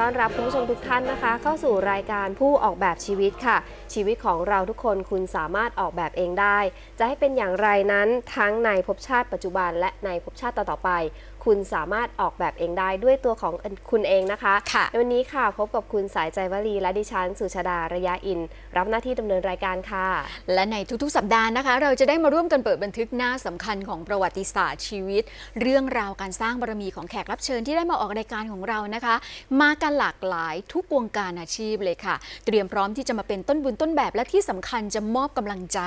ต้อนรับคุณผู้ชมทุกท่านนะคะ เข้าสู่รายการผู้ออกแบบชีวิตค่ะ ชีวิตของเราทุกคนคุณสามารถออกแบบเองได้ จะให้เป็นอย่างไรนั้นทั้งในภพชาติปัจจุบันและในภพชาติต่อๆไปคุณสามารถออกแบบเองได้ด้วยตัวของคุณเองนะคะค่ะในวันนี้ค่ะพบกับคุณสายใจวลีและดิฉันสุชาดาระยะอิน รับหน้าที่ดำเนินรายการค่ะ และในทุกๆ สัปดาห์นะคะ เราจะได้มาร่วมกันเปิดบันทึกหน้าสำคัญของประวัติศาสตร์ชีวิต เรื่องราวการสร้างบารมีของแขกรับเชิญที่ได้มาออกรายการของเรานะคะ มากันหลากหลายทุกวงการอาชีพเลยค่ะ เตรียมพร้อมที่จะมาเป็นต้นบุญต้นแบบและที่สำคัญจะมอบกำลังใจ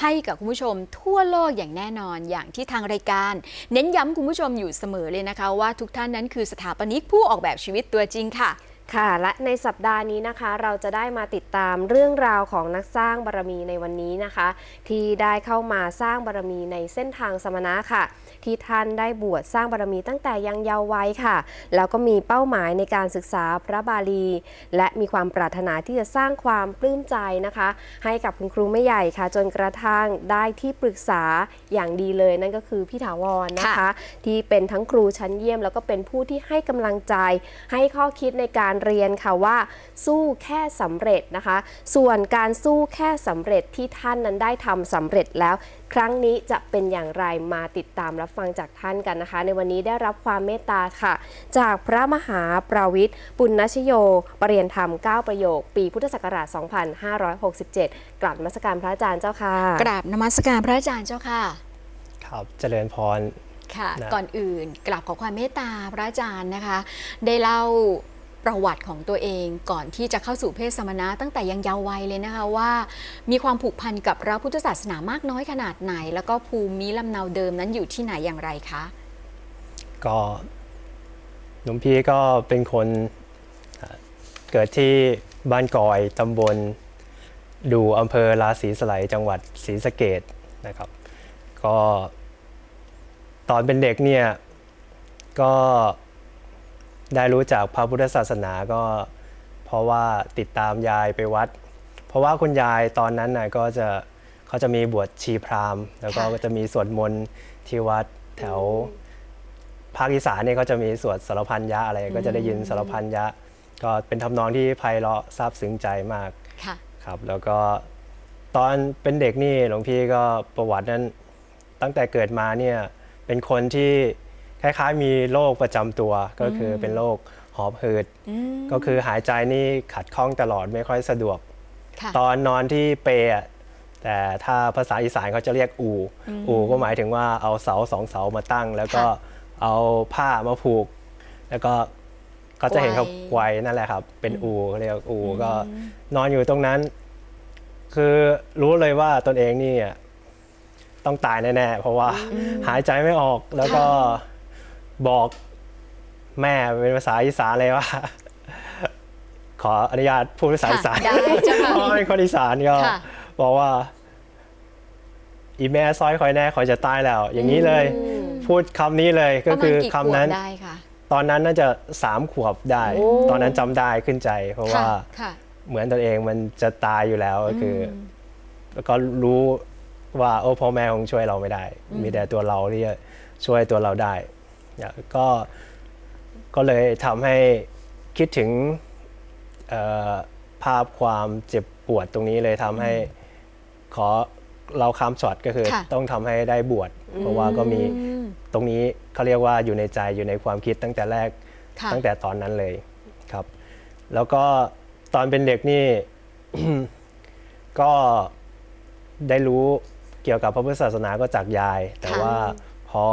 ให้กับคุณผู้ชมทั่วโลกอย่างแน่นอนอย่างที่ทางรายการ เน้นย้ำคุณผู้ชมอยู่เสมอเลยนะคะ ว่าทุกท่านนั้นคือสถาปนิกผู้ออกแบบชีวิตตัวจริงค่ะ ค่ะ และในสัปดาห์นี้นะคะ เราจะได้มาติดตามเรื่องราวของนักสร้างบารมีในวันนี้นะคะ ที่ได้เข้ามาสร้างบารมีในเส้นทางสมณะค่ะ ที่ท่านได้บวชสร้างบารมีตั้งแต่ยังเยาว์วัยค่ะ แล้วก็มีเป้าหมายในการศึกษาพระบาลี และมีความปรารถนาที่จะสร้างความปลื้มใจนะคะ ให้กับคุณครูไม่ใหญ่ค่ะ จนกระทั่งได้ที่ปรึกษาอย่างดีเลย นั่นก็คือพี่ถาวรนะคะค่ะที่เป็นทั้งครูชั้นเยี่ยม แล้วก็เป็นผู้ที่ให้กำลังใจให้ข้อคิดในการเรียนค่ะว่า สู้แค่สำเร็จนะคะ ส่วนการสู้แค่สำเร็จที่ท่านนั้นได้ทำสำเร็จแล้ว ครั้งนี้จะเป็นอย่างไรมาติดตามรับฟังจากท่านกันนะคะ ในวันนี้ได้รับความเมตตาค่ะ จากพระมหาประวิทย์ปุณณชโยปรริยนธรรม 9 ประโยค ปีพุทธศักราช 2567 กลับนมัสการพระอาจารย์เจ้าค่ะกราบนมัสการพระอาจารย์เจ้าค่ะ ครับเจริญพรค่ะนะก่อนอื่นกราบขอความเมตตาพระอาจารย์นะคะ ได้เล่า ประวัติของตัวเองก่อนที่จะเข้าสู่เพศสมณะตั้งแต่ยังเยาว์วัยเลยนะคะว่า มีความผูกพันกับพระพุทธศาสนามากน้อยขนาดไหน แล้วก็ภูมิลำเนาเดิมนั้นอยู่ที่ไหนอย่างไรคะ ก็หลวงพี่ก็เป็นคนเกิดที่บ้านกอยตำบลดูอำเภอราศีสไลยจังหวัดศรีสะเกดนะครับ ก็ตอนเป็นเด็กเนี่ยก็ ได้รู้จักพระพุทธศาสนาก็เพราะว่าติดตามยายไปวัด เพราะว่าคุณยายตอนนั้นน่ะก็จะเขาจะมีบวชชีพราหมณ์ แล้วก็ค่ะก็จะมีสวดมนต์ที่วัดแถวภาคอีสานเนี่ยก็จะมีสวดสารพันยะอะไรก็จะได้ยินสารพันยะ ก็เป็นทำนองที่ไพเราะซาบซึ้งใจมากค่ะครับ แล้วก็ตอนเป็นเด็กนี่หลวงพี่ก็ประวัตินั้นตั้งแต่เกิดมาเนี่ยเป็นคนที่ คล้ายๆ มีโรคประจำตัวก็คือเป็นโรคหอบหืด อืมก็คือหายใจนี่ขัดข้องตลอดไม่ค่อยสะดวก ค่ะ ตอนนอนที่เปรอะแต่ถ้าภาษาอีสานเขาจะเรียกอูอูก็หมายถึงว่าเอาเสาสองเสามาตั้ง แล้วก็ค่ะเอาผ้ามาผูก แล้วก็ก็จะเห็นเขาไกวไกวนั่นแหละครับ เป็นอูเรียกอูก็นอนอยู่ตรงนั้น คือรู้เลยว่าตนเองนี่อะต้องตายแน่ๆเพราะว่าหายใจไม่ออกแล้วก็ บอกแม่เป็นภาษาอีสานเลยว่า ขออนุญาตพูดภาษาอีสานค่ะได้เจ้าค่ะ เพราะเป็นคนอีสานก็ค่ะ บอกว่า อีแม่ซอยคอยแน่คอยจะตายแล้ว อย่างนี้เลย พูดคำนี้เลยก็คือประมาณกี่คำนั้นขวบได้ค่ะตอนนั้นน่าจะสามขวบได้ โอ้ ตอนนั้นจำได้ขึ้นใจ เพราะว่าค่ะค่ะเหมือนตนเองมันจะตายอยู่แล้วก็คืออมแล้วก็รู้ว่าโอ้พ่อแม่คงช่วยเราไม่ได้ มีแต่ตัวเราที่จะช่วยตัวเราได้เนี่ย ก็ก็เลยทำให้คิดถึงเอ่อภาพความเจ็บปวดตรงนี้เลยทำให้ขอเราข้ามช็อตก็คือค่ะต้องทำให้ได้บวชเพราะว่าก็มีอืมตรงนี้เขาเรียกว่าอยู่ในใจอยู่ในความคิดตั้งแต่แรกค่ะตั้งแต่ตอนนั้นเลยครับ แล้วก็ตอนเป็นเด็กนี่ก็ได้รู้เกี่ยวกับพระพุทธศาสนาก็จากยาย แต่ค่ะว่าพอ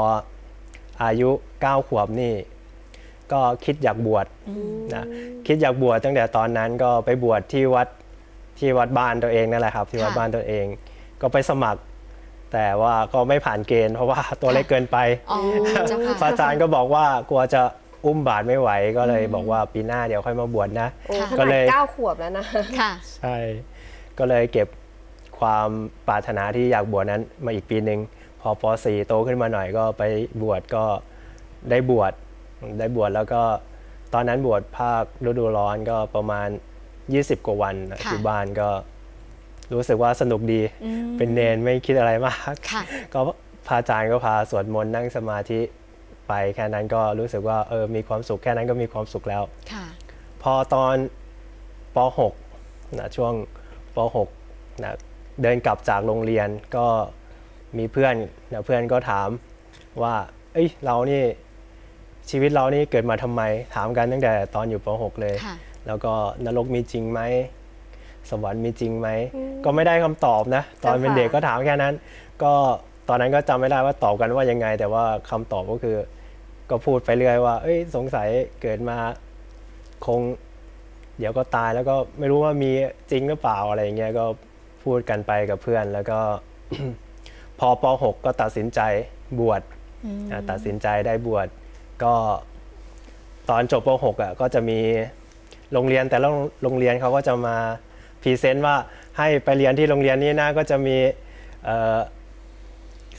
อายุ 9 ขวบนี่ ก็คิดอยากบวชนะคิดอยากบวชตั้งแต่ตอนนั้นก็ไปบวชที่วัดที่วัดบ้านตัวเองนั่นแหละครับ ที่วัดค่ะบ้านตัวเอง ก็ไปสมัคร แต่ว่าก็ไม่ผ่านเกณฑ์เพราะว่าตัวเล็กเกินไปอ๋อเจ้าพระค่ะอาจารย์ก็บอกว่ากลัวจะอุ้มบาตรไม่ไหวก็เลยบอกว่าปีหน้าเดี๋ยวค่อยมาบวชนะโอ้ค่ะขก็นาเลดยเก้าขวบแล้วนะค่ะใช่ก็เลยเก็บความปรารถนาที่อยากบวชนั้นมาอีกปีหนึ่งพ อป .4 โตขึ้นมาหน่อยก็ไปบวชก็ได้บวชได้บวชแล้วก็ตอนนั้นบวชภาคฤดูร้อนก็ประมาณ 20 กว่าวันนะค่ะที่บ้านก็รู้สึกว่าสนุกดีอืมเป็นเนนไม่คิดอะไรมากค่ะก็พระอาจารย์ก็พาสวดมนต์นั่งสมาธิไปแค่นั้นก็รู้สึกว่าเออมีความสุขแค่นั้นก็มีความสุขแล้วค่ะพอตอนป .6 นะช่วงป .6 นะเดินกลับจากโรงเรียนก็ มีเพื่อนนะเพื่อนก็ถามว่า เอ้ยเรานี่ชีวิตเรานี่เกิดมาทำไม ถามกันตั้งแต่ตอนอยู่ป .6 เลยค่ะแล้วก็นรกมีจริงไหมสวรรค์มีจริงไหมก็ไม่ได้คำตอบนะ ตอนเป็นเด็กก็ถามแค่นั้น ก็ตอนนั้นก็จำไม่ได้ว่าตอบกันว่ายังไง แต่ว่าคำตอบก็คือ ก็พูดไปเรื่อยว่า เอ้ยสงสัยเกิดมาคง เดี๋ยวก็ตายแล้วก็ไม่รู้ว่ามีจริงหรือเปล่าอะไรอย่างเงี้ยก็พูดกันไปกับเพื่อนแล้วก็ พอป .6 ก็ตัดสินใจบวชอะตัดสินใจได้บวชก็ตอนจบป .6 อะก็จะมีโรงเรียนแต่ละโรงเรียนเขาก็จะมาพรีเซนต์ว่าให้ไปเรียนที่โรงเรียนนี้นะก็จะมีเอ่อ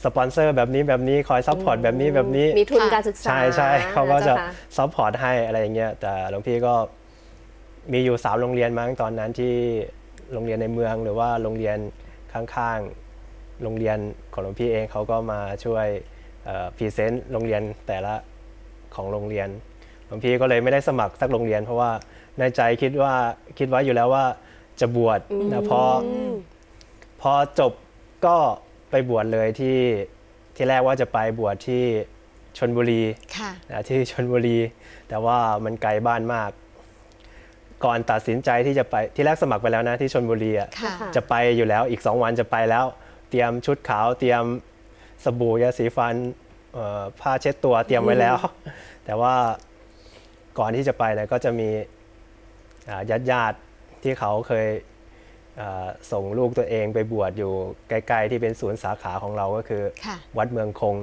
สปอนเซอร์แบบนี้แบบนี้คอยซัพพอร์ตแบบนี้แบบนี้ มีทุนการศึกษาใช่ใช่เขาก็จะนคซัพพอร์ตให้อะไรอย่างเงี้ยแต่หลวงพี่ก็มีอยู่สามโรงเรียนมั้งตอนนั้นที่โรงเรียนในเมืองหรือว่าโรงเรียนข้างๆ โรงเรียนของหลวงพี่เองเขาก็มาช่วยพรีเซนต์โรงเรียนแต่ละของโรงเรียนหลวงพี่ก็เลยไม่ได้สมัครสักโรงเรียน เพราะว่าในใจคิดว่าคิดไว้อยู่แล้วว่าจะบวชนะพอพอจบก็ไปบวชเลยที่ที่แรกว่าจะไปบวชที่ชนบุรีค่ะนะที่ชนบุรี แต่ว่ามันไกลบ้านมาก ก่อนตัดสินใจที่จะไปที่แรกสมัครไปแล้วนะที่ชนบุรีอะค่ะจะไปอยู่แล้วอีก2วันจะไปแล้ว เตรียมชุดขาว เตรียมสบู่ยาสีฟันเอ่อผ้าเช็ดตัวเตรียมไว้แล้ว แต่ว่าก่อนที่จะไปเนี่ยก็จะมีญาติญาติๆที่เขาเคยอ่าส่งลูกตัวเองไปบวชอยู่ใกล้ๆที่เป็นศูนย์สาขาของเราก็คือ ค่ะ วัดเมืองคง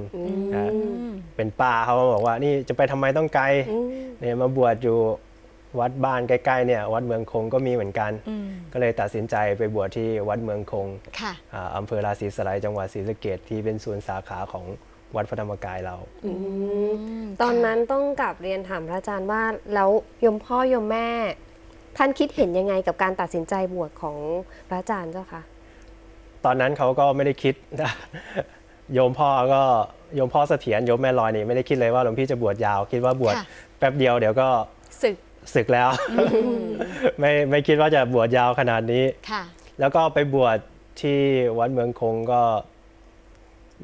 นะอืมเป็นป้าเขามาบอกว่านี่จะไปทำไมต้องไกลเนี่ยมาบวชอยู่ วัดบ้านใกล้ๆเนี่ยวัดเมืองคงก็มีเหมือนกันอืมก็เลยตัดสินใจไปบวชที่วัดเมืองคงค่ะอ่าอำเภอราศีสไลยจังหวัดศรีสะเกดที่เป็นศูนย์สาขาของวัดพระธรรมกายเราอืมตอนนั้นต้องกลับเรียนถามพระอาจารย์ว่าแล้วยมพ่อยมแม่ ท่านคิดเห็นยังไงกับการตัดสินใจบวชของพระอาจารย์เจ้าคะตอนนั้นเขาก็ไม่ได้คิดโยมพ่อก็โยมพ่อเสถียรโยมแม่ลอยนี่ไม่ได้คิดเลยว่าหลวงพี่จะบวชยาว คิดว่าบวชค่ะแป๊บเดียวเดี๋ยวก็ศึก ศึกแล้ว ไม่ไม่คิดว่าจะบวชยาวขนาดนี้ ค่ะ แล้วก็ไปบวชที่วัดเมืองคงก็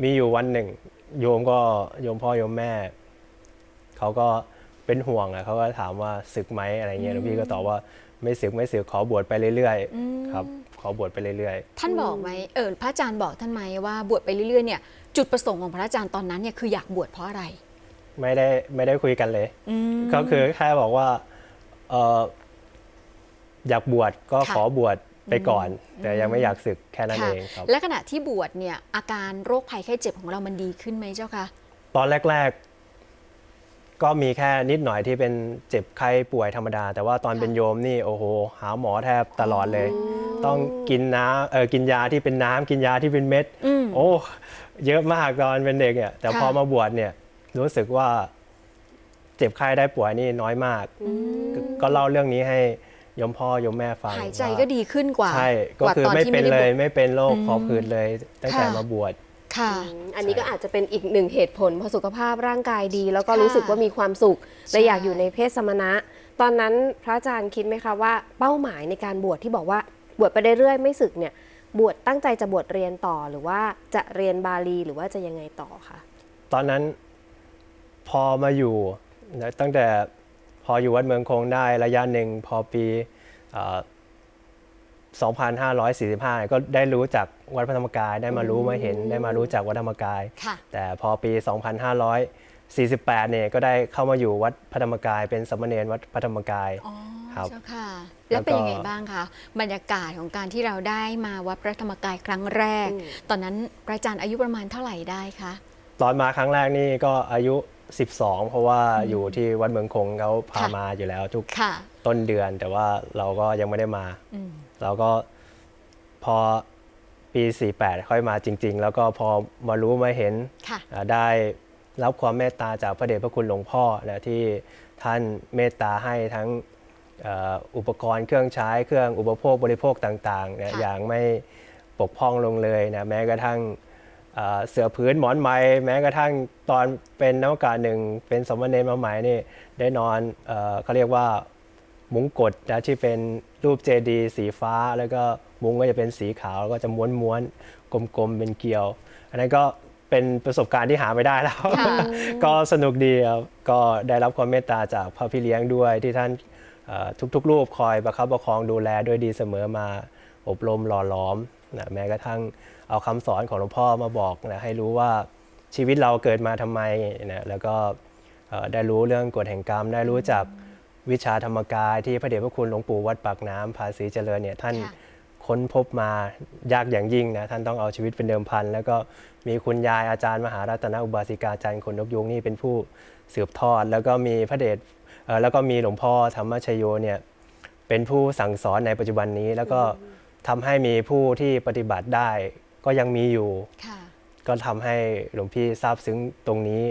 มีอยู่วันหนึ่ง โยมก็โยมพ่อโยมแม่ เขาก็เป็นห่วงอะเขาก็ถามว่าศึกไหมอะไรเงี้ยหลวงพี่ก็ตอบว่าไม่ศึกไม่ศึกขอบวชไปเรื่อยๆครับ ขอบวชไปเรื่อยท่านบอกไหมเออพระอาจารย์บอกท่านไหมว่าบวชไปเรื่อยๆเนี่ยจุดประสงค์ของพระอาจารย์ตอนนั้นเนี่ยคืออยากบวชเพราะอะไร ๆ ไม่ได้ไม่ได้คุยกันเลยอืมก็คือแค่บอกว่า เอออยากบวชก็ค่ะ ขอบวชไปก่อน แต่ยังไม่อยากศึกแค่นั้นค่ะเองครับ และขณะที่บวชเนี่ยอาการโรคภัยไข้เจ็บของเรามันดีขึ้นไหมเจ้าคะตอนแรก ๆ ก็มีแค่นิดหน่อยที่เป็นเจ็บไข้ป่วยธรรมดา แต่ว่าตอนค่ะเป็นโยมนี่โอ้โห หาหมอแทบตลอดเลย ต้องกินน้ำเออกินยาที่เป็นน้ำกินยาที่เป็นเม็ด อืม โอ้ เยอะมากตอนเป็นเด็กเนี่ยแต่ค่ะพอมาบวชเนี่ยรู้สึกว่า เจ็บไข้ได้ป่วยนี่น้อยมากกก็เล่าเรื่องนี้ให้โยมพ่อโยมแม่ฟังหายใจว่าก็ดีขึ้นกว่าใช่ก็ว่าคือตอนไม่ที่เป็นด้เลบวยชไม่เป็นโรคอืมหอบหืดเลยตั้งแต่ค่ะมาบวชค่ะ อันนี้ก็อาจจะเป็นอีกหนึ่งเหตุผลพอสุขภาพร่างกายดี แล้วก็ค่ะรู้สึกว่ามีความสุขใช่และอยากอยู่ในเพศสมณะ ตอนนั้นพระอาจารย์คิดไหมคะว่าเป้าหมายในการบวชที่บอกว่าบวชไปเรื่อยๆไม่สึกเนี่ยบวชตั้งใจจะบวชเรียนต่อหรือว่าจะเรียนบาลีหรือว่าจะยังไงต่อคะตอนนั้นพอมาอยู่นะ ตั้งแต่พออยู่วัดเมืองคงได้ระยะหนึ่งพอปีเอ่อ2545 ก็ได้รู้จักวัดพระธรรมกาย ได้มารู้มาเห็นได้มารู้จักวัดธรรมกายค่ะแต่พอปี 2548 เนี่ยก็ได้เข้ามาอยู่วัดพระธรรมกาย เป็นสามเณรวัดพระธรรมกายอ๋อครับเจ้าค่ะ แล้แล้ววก็เป็นยังไงบ้างคะบรรยากาศของการที่เราได้มาวัดพระธรรมกายครั้งแรก ตอนนั้นพระอาจารย์อายุประมาณเท่าไหร่ได้คะตอนมาครั้งแรกนี่ก็อายุ 12 เพราะว่าอยู่ที่วัดเมืองคงเขาพาค่ะมาอยู่แล้วทุกค่ะต้นเดือน แต่ว่าเราก็ยังไม่ได้มาอืมเราก็พอปี 48 ค่อยมาจริง ๆ แล้วก็พอมารู้มาเห็นค่ะอ่าได้รับความเมตตาจากพระเดชพระคุณหลวงพ่อนะที่ท่านเมตตาให้ทั้งเอ่ออุปกรณ์เครื่องใช้เครื่องอุปโภคบริโภคต่างๆเนี่ยค่ะอย่างไม่ปกพร่องลงเลยนะแม้กระทั่ง เอ่อเสือพื้นหมอนไม้แม้กระทั่งตอนเป็นนักการหนึ่งเป็นสมณเณรมาใหม่นี่ได้นอนเอ่อเขาเรียกว่ามุ้งกดนะที่เป็นรูปเจดีย์สีฟ้า แล้วก็มุ้งก็จะเป็นสีขาวแล้วก็จะม้วนม้วนๆกลมๆเป็นเกลียว อันนั้นก็เป็นประสบการณ์ที่หาไม่ได้แล้วค่ะก็สนุกดีครับก็ได้รับความเมตตาจากพระพี่เลี้ยงด้วยที่ท่านเอ่อทุกๆ รูปคอยประคับประคองดูแลด้วยดีเสมอมาอบรมหล่อหลอมนะแม้กระทั่ง เอาคำสอนของหลวงพ่อมาบอกนะให้รู้ว่าชีวิตเราเกิดมาทำไมนะแล้วก็เอ่อได้รู้เรื่องกฎแห่งกรรม ได้รู้จักวิชาธรรมกายที่พระเดชพระคุณหลวงปู่วัดปากน้ำภาษีเจริญเนี่ยท่านค่ะค้นพบมายากอย่างยิ่งนะท่านต้องเอาชีวิตเป็นเดิมพัน แล้วก็มีคุณยายอาจารย์มหารัตนอุบาสิกาจารย์คนนกยุงนี่เป็นผู้สืบทอด แล้วก็มีพระเดชเอ่อแล้วก็มีหลวงพ่อธรรมชโยเนี่ยเป็นผู้สั่งสอนในปัจจุบันนี้ แล้วก็ทำให้มีผู้ที่ปฏิบัติได้ ก็ยังมีอยู่ค่ะก็ทำให้หลวงพี่ทราบซึ้งตรงนี้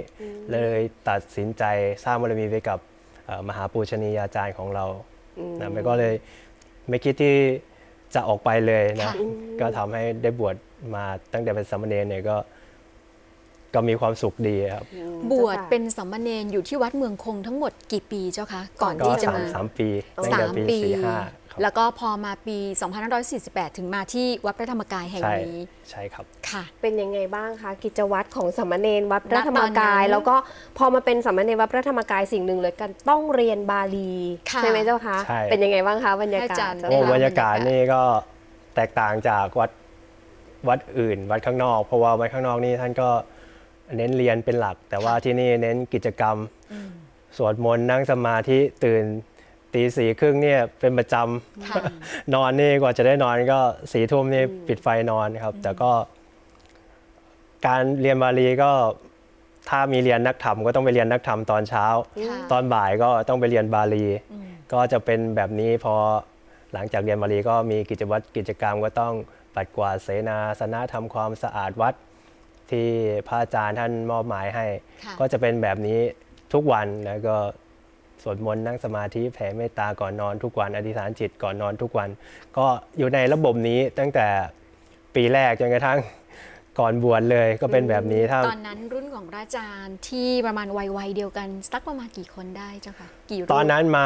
เลยตัดสินใจสร้างบารมีไปกับเอ่อมหาปูชนียาจารย์ของเรานะมันก็เลยไม่คิดที่จะออกไปเลยนะค่ะก็ทำให้ได้บวชมาตั้งแต่เป็นสามเณรเนี่ยก็ก็มีความสุขดีครับ บวชเป็นสามเณรอยู่ที่วัดเมืองคงทั้งหมดกี่ปีเจ้าคะ ก่อนก็ที่จะสามมาสามปีตั้งสาแต่มปีปีสี่ห้าครับ แล้วก็พอมาปี 2548 ถึงมาที่วัดพระธรรมกายแห่งใช่นี้ใช่ครับค่ะ เป็นยังไงบ้างคะกิจวัตรของสามเณรวัดพระธรรมกายณตอนนั้นแล้วก็พอมาเป็นสามเณรวัดพระธรรมกายสิ่งหนึ่งเลยกันต้องเรียนบาลีค่ะใช่ไหมเจ้าคะใช่เป็นยังไงบ้างคะบรรยากาให้อาจาศรย์เจ้าโอ้ค่ะบรรยากาศนี่ก็แตกต่างจากวัดวัดอื่น วัดข้างนอก เพราะว่าวัดข้างนอกนี่ท่านก็เน้นเรียนเป็นหลัก แต่ว่าที่นี่เน้นกิจกรรมสวดมนต์นั่งสมาธิตื่น ตีสี่ครึ่งเนี่ยเป็นประจค่ะำ นอนนี่กว่าจะได้นอนก็สี่ทุ่มนี่ปิดไฟนอนครับ แต่ก็ การเรียนบาลีก็ ถ้ามีเรียนนักธรรมก็ต้องไปเรียนนักธรรมตอนเช้า ค่ะ ตอนบ่ายก็ต้องไปเรียนบาลี ก็จะเป็นแบบนี้พอหลังจากเรียนบาลีก็มีกิจวัตรกิจกรรมก็ต้องปัดกวาดเสนาสนะทำความสะอาดวัดที่พระอาจารย์ท่านมอบหมายให้ ค่ะ ก็จะเป็นแบบนี้ทุกวันแล้วก็ สวดมนต์นั่งสมาธิแผ่เมตตาก่อนนอนทุกวันอธิษฐานจิตก่อนนอนทุกวัน ก็อยู่ในระบบนี้ตั้งแต่ปีแรกจนกระทั่งก่อนบวชเลยก็เป็นแบบนี้ถ้าตอนนั้นรุ่นของพระอาจารย์ที่ประมาณวัยวัยเดียวกัน สักประมาณกี่คนได้เจ้าคะกี่รูปตอนนั้นมา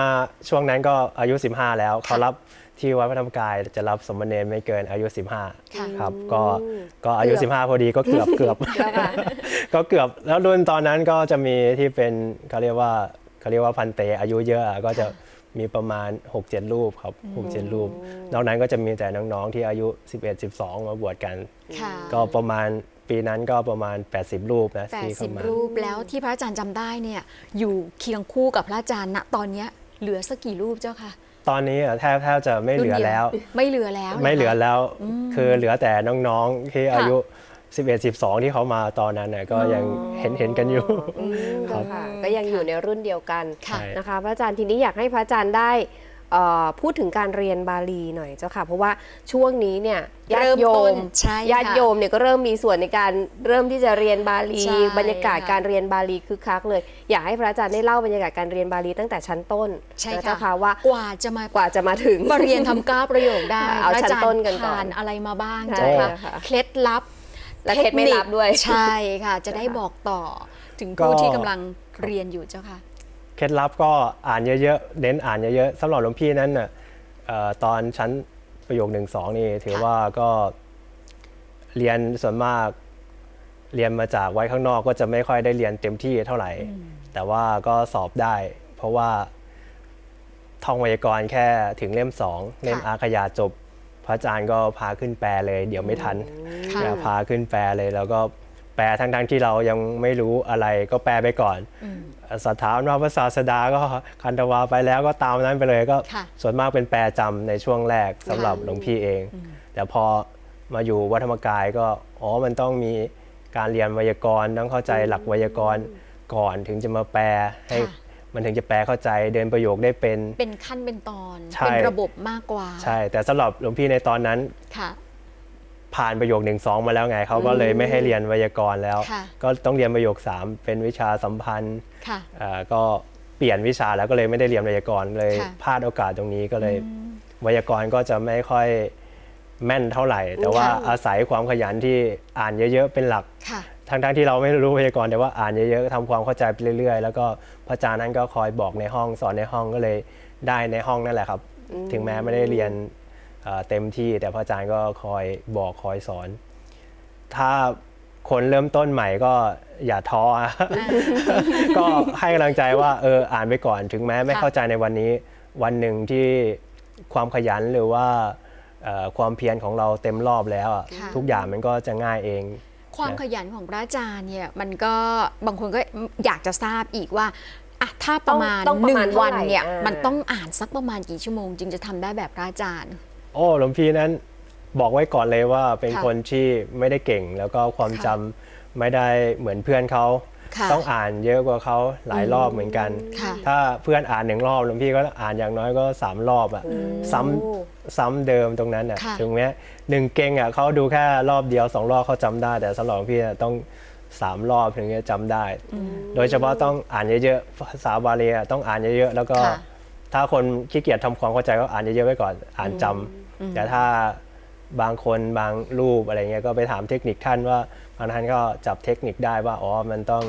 ช่วงนั้นก็อายุ 15 แล้วเขารับที่วัดพระธรรมกายจะรับสมณเณรไม่เกินอายุค่ะ15 ครับ ก็ก็อายุ 15 พอดีก็เกือบเกือบเจ้าค่ะก็เกือบแล้วรุ่นตอนนั้นก็จะมีที่เป็นเขาเรียกว่า เขาเรียกว่าพันเตอายุเยอะอะก็จะมีประมาณ 6-7 รูปครับ 6-7 รูป นอกนั้นก็จะมีแต่น้องๆที่อายุ 11-12 มาบวชกัน ค่ะก็ประมาณปีนั้นก็ประมาณ 80 รูปนะแปดที่สิเข้าบมารูปแล้วที่พระอาจารย์จำได้เนี่ยอยู่เคียงคู่กับพระอาจารย์ณตอนเนี้ยเหลือสักกี่รูปเจ้าคะตอนนี้อะแทบแทบจะไม่เหลือรุ่นดียแล้ว ไม่เหลือแล้วรคะไม่เหลือแล้ว คือเหลือแต่น้องๆที่ค่ะอายุ 11 12 ที่เขามาตอนนั้นน่ะก็ยังเห็นเห็นกันอยู่ อืมเจ้าค่ะก็ยังอยู่ในรุ่นเดียวกันค่ะ นะคะพระอาจารย์ทีนี้อยากให้พระอาจารย์ได้เอ่อพูดถึงการเรียนบาลีหน่อยเจ้าค่ะ เพราะว่าช่วงนี้เนี่ยญาติโยเริ่มต้มนใช่ค่ะญาติโยมเนี่ยก็เริ่มมีส่วนในการเริ่มที่จะเรียนบาลี ใช่บรรยากาศค่ะการเรียนบาลีคึกคักเลย อยากให้พระอาจารย์ได้เล่าบรรยากาศการเรียนบาลีตั้งแต่ชั้นต้นใช่นะค่ะเจ้าค่ะว่ากว่าจะมากว่าจะมาถึง มาเรียนทำก้าวประโยคได้เอาพระชั้นจรย์ต้นกันก่อนผ่านอะไรมาบ้างใช่เจ้าค่ะค่ะเคล็ดลับ และเคล็ดไม่ลับด้วย ใช่ค่ะ จะได้บอกต่อถึงผู้ก็ที่กำลังเรียนอยู่เจ้าค่ะ เคล็ดลับก็อ่านเยอะๆ เน้นอ่านเยอะๆสำหรับหลวงพี่นั้นน่ะเอ่อตอนชั้นประโยคหนึ่งสองนี่ถือค่ะว่าก็เรียนส่วนมากเรียนมาจากไว้ข้างนอกก็จะไม่ค่อยได้เรียนเต็มที่เท่าไหร่ แต่ว่าก็สอบได้ เพราะว่าท่องไวยากรณ์แค่ถึงเล่มสองเล่มอาขยาจบ พระอาจารย์ก็พาขึ้นแปลเลย เดี๋ยวไม่ทันค่ะนะพาขึ้นแปลเลยแล้วก็แปลทั้งๆที่เรายังไม่รู้อะไรก็แปลไปก่อนสถานว่าพระศาสดาก็คันธวาไปแล้วก็ตามนั้นไปเลยก็ค่ะส่วนมากเป็นแปลจำในช่วงแรกสำหรับค่ะหลวงพี่เอง แต่พอมาอยู่วัดธรรมกายก็อ๋อมันต้องมีการเรียนไวยากรณ์ต้องเข้าใจหลักไวยากรณ์ก่อนถึงจะมาแปลให้ ค่ะ มันถึงจะแปลเข้าใจเดินประโยคได้เป็น เป็นขั้นเป็นตอน ใช่ เป็นระบบมากกว่าใช่ แต่สำหรับหลวงพี่ในตอนนั้น ค่ะ ผ่านประโยคหนึ่งสองมาแล้วไงเขาก็เลยไม่ให้เรียนไวยากรณ์แล้ว ค่ะ ก็ต้องเรียนประโยค3เป็นวิชาสัมพันธ์ค่ะอ่าก็เปลี่ยนวิชาแล้วก็เลยไม่ได้เรียนไวยากรณ์เลยค่ะ พลาดโอกาสตรงนี้ก็เลยไวยากรณ์ก็จะไม่ค่อยแม่นเท่าไหร่ แต่ว่าค่ะ อาศัยความขยันที่อ่านเยอะๆเป็นหลัก ค่ะ ทั้งๆที่เราไม่รู้พยากรณ์แต่ว่าอ่านเยอะๆทำความเข้าใจไปเรื่อยๆ แล้วก็พระอาจารย์นั้นก็คอยบอกในห้องสอนในห้องก็เลยได้ในห้องนั่นแหละครับ ถึงแม้ไม่ได้เรียนเอ่อเต็มที่แต่พระอาจารย์ก็คอยบอกคอยสอน ถ้าคนเริ่มต้นใหม่ก็อย่าท้ออะก็ให้กำลังใจว่าเอออ่านไปก่อน ถึงแม้ไม่ค่ะเข้าใจในวันนี้ วันหนึ่งที่ความขยันหรือว่าเอ่อความเพียรของเราเต็มรอบแล้วอะค่ะทุกอย่างมันก็จะง่ายเอง ความขยันของพระอาจารย์เนี่ยมันก็บางคนก็อยากจะทราบอีกว่าอะถ้าประมาณต้องต้องหประนึ่งมาณเท่าวันไหร่เนี่ยอ่ามัมันต้องอ่านสักประมาณกี่ชั่วโมง จึงจะทำได้แบบพระอาจารย์โอ้หลวงพี่นั้นบอกไว้ก่อนเลยว่าเป็นค่ะคนที่ไม่ได้เก่ง แล้วก็ความค่ะจำไม่ได้เหมือนเพื่อนเขา ค่ะต้องอ่านเยอะกว่าเขาหลายรอบเหมือนกัน ค่ะถ้าเพื่อนอ่านหนึ่งรอบหลวงพี่ก็อ่านอย่างน้อยก็สามรอบอะซ้ำซ้ำเดิมตรงนั้นอะค่ะ ถึงแม้หนึ่งเก่งอะเขาดูแค่รอบเดียวสองรอบเขาจำได้ แต่สำหรับหลวงพี่อะต้องสามรอบถึงจะจำได้ โดยเฉพาะต้องอ่านเยอะๆภาษาบาลีอะต้องอ่านเยอะๆแล้วก็ ค่ะ ถ้าคนขี้เกียจทำความเข้าใจก็อ่านเยอะๆไว้ก่อนอ่านจำแต่ถ้าบางคนบางรูปอะไรเงี้ยก็ไปถามเทคนิคท่านว่าบางท่านก็จับเทคนิคได้ว่าอ๋อมันต้อง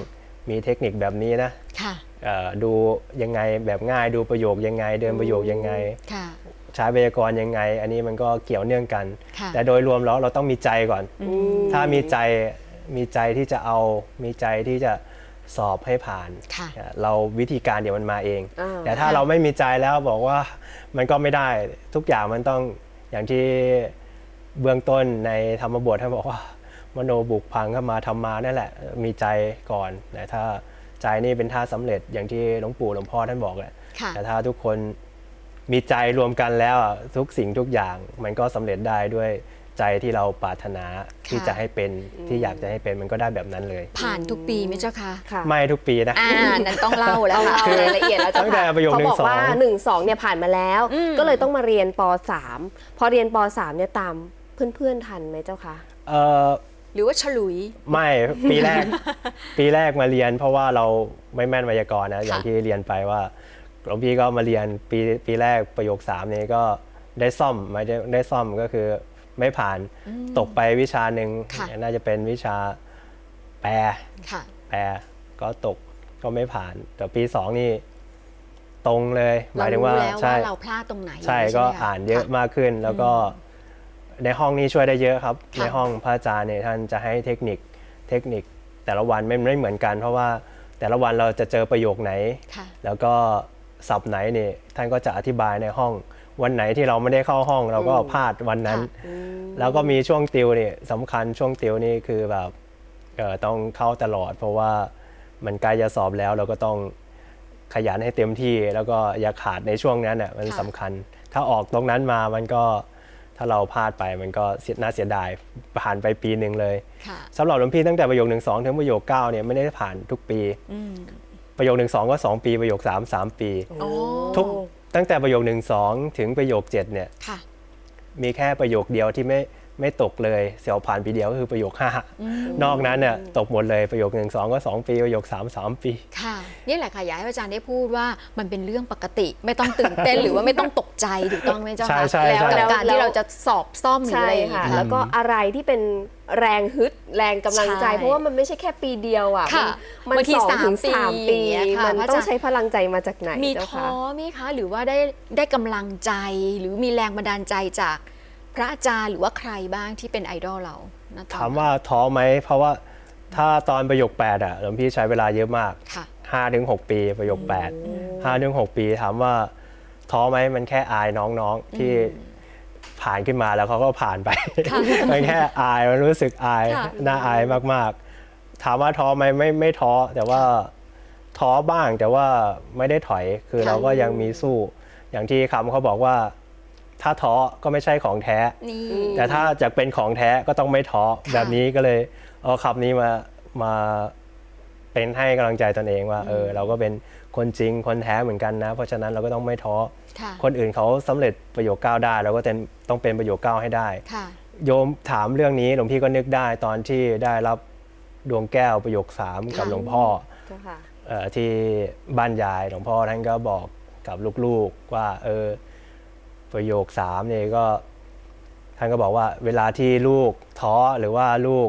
มีเทคนิคแบบนี้นะค่ะเอ่อดูยังไงแบบง่ายดูประโยคยังไง เดินประโยคยังไงค่ะใช้ไวยากรณ์ยังไง อันนี้มันก็เกี่ยวเนื่องกันค่ะแต่โดยรวมแล้วเราต้องมีใจก่อน ถ้ามีใจมีใจที่จะเอามีใจที่จะสอบให้ผ่านค่ะเราวิธีการเดี๋ยวมันมาเองอ่าแต่ถ้าเราไม่มีใจแล้วบอกว่ามันก็ไม่ได้ทุกอย่างมันต้องอย่างที่เบื้องต้นในธรรมบทท่านบอกว่า มโนบุกพังเข้ามาทำมานั่นแหละ มีใจก่อนแต่ถ้าใจนี่เป็นท่าสำเร็จอย่างที่หลวงปู่หลวงพ่อท่านบอกแหละค่ะแต่ถ้าทุกคนมีใจรวมกันแล้วอะทุกสิ่งทุกอย่างมันก็สำเร็จได้ด้วยใจที่เราปรารถนาที่จะให้เป็นที่อยากจะให้เป็นมันก็ได้แบบนั้นเลย ผ่านทุกปีไหมเจ้าคะค่ะไม่ทุกปีนะอ่านั้นต้องเล่าแล้วต้องค่ะเล่ารายละเอียดแล้วตั้งแต่ประโยคเขาหนึ่งบอกว่าสองหนึ่งสองเนี่ยผ่านมาแล้วอืมก็เลยต้องมาเรียนป .3 พอเรียนป .3 เนี่ยตามเพื่อนๆทันไหมเจ้าคะเออ หรือว่าฉลุย ไม่ปีแรก ปีแรกมาเรียน เพราะว่าเราไม่แม่นไวยากรณ์นะอย่างที่เรียนไปว่าหลวงพี่ก็มาเรียนปีปีแรกประโยคสามนี้ก็ได้ซ่อมไม่ได้ได้ซ่อมก็คือไม่ผ่านตกไปวิชาหนึ่งค่ะน่าจะเป็นวิชาแปลค่ะแปลก็ตกก็ไม่ผ่าน แต่ปีสองนี่ตรงเลยหเรามายถึงรู้ว่าแล้วใช่ว่าเราพลาดตรงไหน ใช่ไหมก็คะอ่านเยอะค่มากขึ้นแล้วก็ ในห้องนี้ช่วยได้เยอะครับค่ะในห้องพระอาจารย์เนี่ยท่านจะให้เทคนิคเทคนิคแต่ละวันไม่ไม่เหมือนกัน เพราะว่าแต่ละวันเราจะเจอประโยคไหนค่ะแล้วก็ศัพท์ไหนเนี่ยท่านก็จะอธิบายในห้อง วันไหนที่เราไม่ได้เข้าห้อง เราก็พลาดวันนั้น แล้วก็มีช่วงติวเนี่ยสำคัญช่วงติวนี่คือแบบเอ่อต้องเข้าตลอด เพราะว่ามันใกล้จะสอบแล้วเราก็ต้องขยันให้เต็มที่ แล้วก็อย่าขาดในช่วงนั้นน่ะมันค่ะสำคัญ ถ้าออกตรงนั้นมามันก็ ถ้าเราพลาดไปมันก็เสียน่าเสียดายผ่านไปปีหนึ่งเลยค่ะสำหรับหลวงพี่ตั้งแต่ประโยคหนึ่งสองถึงประโยคเก้าเนี่ยไม่ได้ผ่านทุกปีอืมประโยคหนึ่งสองก็สองปีประโยคสามสามปีโอ้ทุกตั้งแต่ประโยคหนึ่งสองถึงประโยคเจ็ดเนี่ยค่ะมีแค่ประโยคเดียวที่ไม่ ไม่ตกเลยเสียวผ่านปีเดียวก็คือประโยคห้านอกนั้นเนี่ยตกหมดเลยประโยคหนึ่งสองก็สองปี ประโยคสามสามปี ค่ะ นี่แหละค่ะ อยากให้อาจารย์ได้พูดว่ามันเป็นเรื่องปกติ ไม่ต้องตื่นเต้นหรือว่าไม่ต้องตกใจถูกต้องไหมเจ้าใช่คะใช่แล้วใช่กับการแล้วที่เราจะสอบซ่อมหรือใช่อะไรอย่างค่ะเงี้ยแล้วก็อะไรที่เป็นแรงฮึดแรงกำลังใจใช่เพราะว่ามันไม่ใช่แค่ปีเดียวอะค่ะมันบางทีสองถึงสามสามปีปีอย่างเงี้ยค่ะมันพระอาจารย์ต้องใช้พลังใจมาจากไหนมีเจ้าท้อคะไหมคะ หรือว่าได้ได้กำลังใจหรือมีแรงบันดาลใจจาก พระอาจารย์หรือว่าใครบ้างที่เป็นไอดอลเราณตอนถามนั้นว่าท้อไหมเพราะว่าถ้าตอนประโยค8อะหลวงพี่ใช้เวลาเยอะมากค่ะ5ถึง6ปีประโยค8 5ถึง6ปี ถามว่าท้อไหมมันแค่อายน้องๆที่ผ่านขึ้นมาแล้วเขาก็ผ่านไปมันแค่อายมันรู้สึกอายค่ะ น่าอายมากๆ ถามว่าท้อไหมไม่ไม่ท้อแต่ว่าท้อบ้างแต่ว่าไม่ได้ถอยคือค่ะเราก็ยังมีสู้ อย่างที่คำเขาบอกว่า ถ้าท้อก็ไม่ใช่ของแท้ นี่ แต่ถ้าจะเป็นของแท้ก็ต้องไม่ท้อค่ะ แบบนี้ก็เลยเอาคำนี้มามาเป็นให้กำลังใจตนเองว่าเออเราก็เป็นคนจริงคนแท้เหมือนกันนะ เพราะฉะนั้นเราก็ต้องไม่ท้อ ค่ะคนอื่นเขาสำเร็จประโยคเก้าได้เราก็เป็นต้องเป็นประโยคเก้าให้ได้ ค่ะ โยมถามเรื่องนี้หลวงพี่ก็นึกได้ตอนที่ได้รับดวงแก้วประโยคสามกับค่ะหลวงพ่อ เจ้าค่ะ เอ่อที่บ้านยายหลวงพ่อท่านก็บอกกับลูกๆว่าเออ ประโยคสามเนี่ยก็ท่านก็บอกว่าเวลาที่ลูกท้อหรือว่าลูก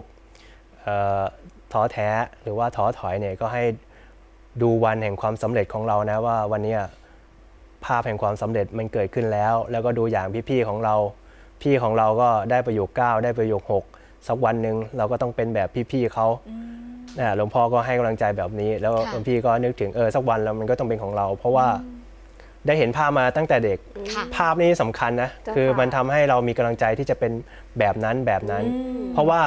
เอ่อท้อแท้หรือว่าท้อถอยเนี่ยก็ให้ดูวันแห่งความสำเร็จของเรานะว่าวันเนี้ยภาพแห่งความสำเร็จมันเกิดขึ้นแล้ว แล้วก็ดูอย่างพี่ๆของเรา พี่ของเราก็ได้ประโยค 9 ได้ประโยค 6 สักวันหนึ่งเราก็ต้องเป็นแบบพี่ๆเขานะหลวงพ่อก็ให้กำลังใจแบบนี้ แล้วค่ะหลวงพี่ก็นึกถึงเออสักวันแล้วมันก็ต้องเป็นของเรา เพราะว่า ได้เห็นภาพมาตั้งแต่เด็ก ค่ะ ภาพนี้สำคัญนะ เจ้าคือค่ะมันทำให้เรามีกำลังใจที่จะเป็นแบบนั้นแบบนั้นเพราะว่า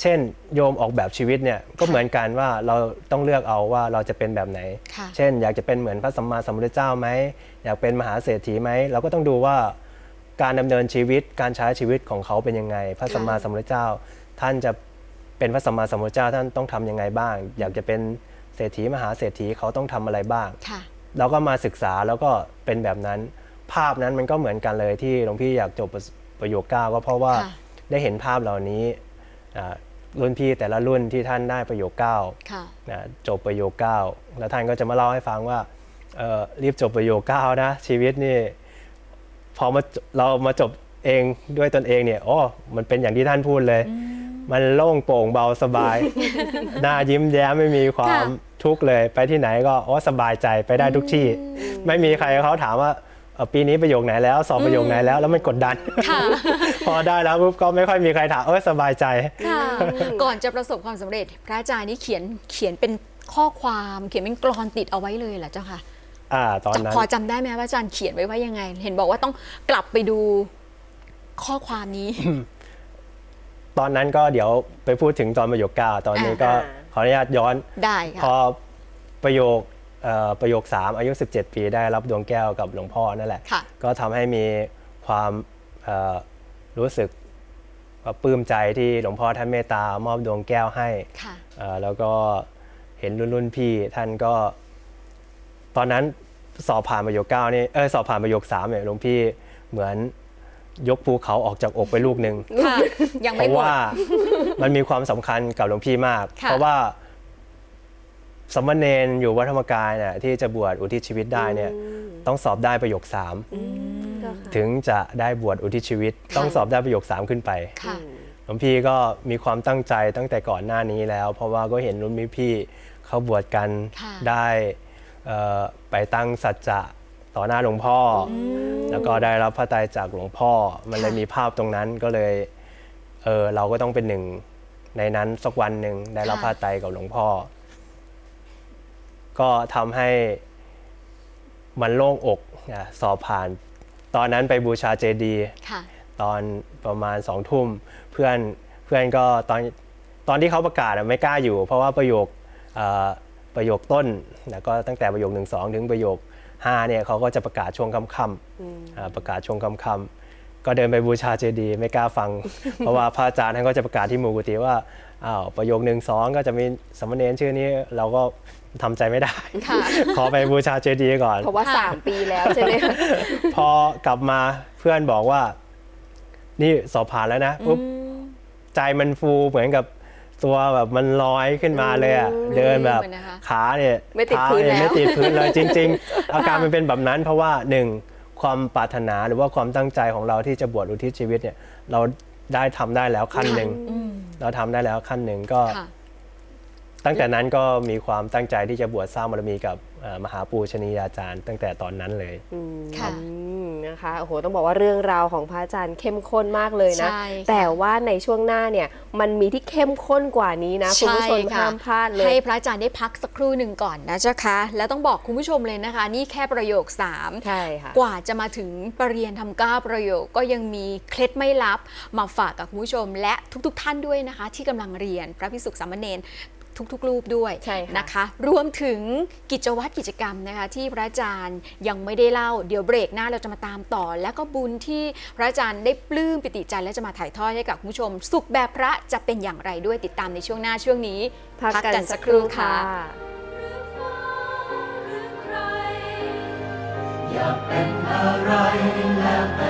เช่นโยมออกแบบชีวิตเนี่ยก็เหมือนกันว่าเราต้องเลือกเอาว่าเราจะเป็นแบบไหน ค่ะ เช่น อยากจะเป็นเหมือนพระสัมมาสัมพุทธเจ้าไหมอยากเป็นมหาเศรษฐีไหมเราก็ต้องดูว่าการดำเนินชีวิตการใช้ชีวิตของเขาเป็นยังไง พระสัมมาสัมพุทธเจ้า ท่านจะเป็นพระสัมมาสัมพุทธเจ้าท่านต้องทำยังไงบ้าง อยากจะเป็นเศรษฐีมหาเศรษฐีเขาต้องทำอะไรบ้าง ค่ะ เราก็มาศึกษาแล้วก็เป็นแบบนั้น ภาพนั้นมันก็เหมือนกันเลยที่หลวงพี่อยากจบประประโยคเก้าก็เพราะว่าค่ะได้เห็นภาพเหล่านี้อ่ารุ่นพี่แต่ละรุ่นที่ท่านได้ประโยคเก้าค่ะนะจบประโยคเก้าแล้วท่านก็จะมาเล่าให้ฟังว่าเอ่อรีบจบประโยคเก้านะชีวิตนี่พอมาจเรามาจบเองด้วยตนเองเนี่ยโอ้มันเป็นอย่างที่ท่านพูดเลย มันโล่งโปร่งเบาสบาย หน้ายิ้มแย้มไม่มีความค่ะ ทุกข์เลยไปที่ไหนก็โอ้สบายใจไปได้ทุกที่ ไม่มีใครเขาถามว่าเอ่อปีนี้ประโยคไหนแล้ว สอบประโยคไหนแล้วแล้วมันกดดัน ค่ะ พอได้แล้วปุ๊บก็ไม่ค่อยมีใครถามเออสบายใจ ค่ะก่อนจะประสบความสำเร็จ พระอาจารย์นี่เขียนเขียนเป็นข้อความเขียนเป็นกลอนติดเอาไว้เลยเหรอเจ้าค่ะอ่า ตอนนั้นพอจำได้ไหมว่าอาจารย์เขียนไว้ว่ายังไง เห็นบอกว่าต้องกลับไปดูข้อความนี้ ตอนนั้นก็เดี๋ยวไปพูดถึงตอนประโยคเก้าตอนนี้ก็อ่า ขออนุญาตย้อน ได้พอค่ะ ประโยคเอ่อประโยค 3 อายุ 17 ปี ได้รับดวงแก้วกับหลวงพ่อนั่นแหละ ค่ะ ก็ทำให้มีความเอ่อรู้สึกว่าปลื้มใจที่หลวงพ่อท่านเมตตามอบดวงแก้วให้ ค่ะ เอ่อแล้วก็เห็นรุ่นรุ่นพี่ท่านก็ ตอนนั้นสอบผ่านประโยคเก้านี่เออสอบผ่านประโยคสามเนี่ยหลวงพี่เหมือนยกภูเขาออกจากอกไปลูกหนึ่งค่ะยังเพไม่ราะหมด ว่า มันมีความสำคัญกับหลวงพี่มากค่ะเพราะว่าสมณเณรอยู่วัดธรรมกายเนี่ยที่จะบวชอุทิศชีวิตได้เนี่ยต้องสอบได้ประโยคสามเจ้าค่ะถึงจะได้บวชอุทิศชีวิต ต้องสอบได้ประโยคสามขึ้นไปค่ะหลวงพี่ก็มีความตั้งใจตั้งแต่ก่อนหน้านี้แล้ว เพราะว่าก็เห็นรุ่นพี่ๆเขาบวชกันค่ะได้เอ่อไปตั้งสัจจะต่อหน้าหลวงพ่ออแล้วก็ได้รับพระทัยจากหลวงพ่อ มันเลยค่ะมีภาพตรงนั้นก็เลย เออเราก็ต้องเป็นหนึ่งในนั้นสักวันหนึ่งได้รับพระทัยกับหลวงพ่อ ก็ทำให้มันโล่งอกอะสอบผ่าน ตอนนั้นไปบูชาเจดีย์ค่ะ ตอนประมาณสองทุ่มเพื่อนเพื่อนก็ตอนตอนที่เขาประกาศอะไม่กล้าอยู่ เพราะว่าประโยคเอ่อประโยคต้นแล้วก็ตั้งแต่ประโยคหนึ่งสองถึงประโยคห้าเนี่ยเขาก็จะประกาศช่วงค่ำๆอ่าประกาศช่วงค่ำๆ ก็เดินไปบูชาเจดีย์ไม่กล้าฟัง เพราะว่าพระอาจารย์ท่านก็จะประกาศที่หมู่กุฏิว่าอ้าวประโยคหนึ่งสองก็จะมีสามเณรชื่อนี้เราก็ทำใจไม่ได้ค่ะขอไปบูชาเจดีย์ก่อน เพราะว่าค่ะ3ปีแล้วใช่ไหมคะพอกลับมาเพื่อนบอกว่า นี่สอบผ่านแล้วนะปุ๊บใจมันฟูเหมือนกับตัวแบบมันลอยขึ้นมาเลยอะอืมเดินแบบเหมือนนะคะขาเนี่ยไม่ติดเท้าพื้นเนี่ยแล้วไม่ติดพื้นเลยจริง ๆ อาการมันเป็นแบบนั้นเพราะว่าหนึ่ง ความปรารถนาหรือว่าความตั้งใจของเราที่จะบวชอุทิศชีวิตเนี่ยเราได้ทำได้แล้วขั้นหนึ่งอืมเราทำได้แล้วขั้นหนึ่งก็ ค่ะ ตั้งแต่นั้นก็มีความตั้งใจที่จะบวชสร้างบารมีกับเอ่อมหาปูชนียาจารย์ ตั้งแต่ตอนนั้นเลยอืมค่ะอืมนะคะโอ้โหต้องบอกว่าเรื่องราวของพระอาจารย์เข้มข้นมากเลยนะใช่ค่ะแต่ว่าในช่วงหน้าเนี่ยมันมีที่เข้มข้นกว่านี้นะคุณผู้ชมใช่ค่ะห้ามพลาดเลยให้พระอาจารย์ได้พักสักครู่หนึ่งก่อนนะเจ้าคะแล้วต้องบอกคุณผู้ชมเลยนะคะ นี่แค่ประโยค3ใช่ค่ะกว่าจะมาถึงปรริญญาทำเก้าประโยคก็ยังมีเคล็ดไม่ลับมาฝากกับคุณผู้ชม และทุกๆทท่านด้วยนะคะ ที่กำลังเรียนพระพิสุขสามเณร ทุกๆ รูปด้วยใช่ค่ะ นะคะ รวมถึงกิจวัตรกิจกรรมนะคะที่พระอาจารย์ยังไม่ได้เล่าเดี๋ยวเบรกหน้าเราจะมาตามต่อ แล้วก็บุญที่พระอาจารย์ได้ปลื้มปิติใจและจะมาถ่ายทอดให้กับคุณผู้ชม สุขแบบพระจะเป็นอย่างไรด้วยติดตามในช่วงหน้าช่วงนี้ พักกันสักครู่ค่ะอยากเป็นอะไรและไป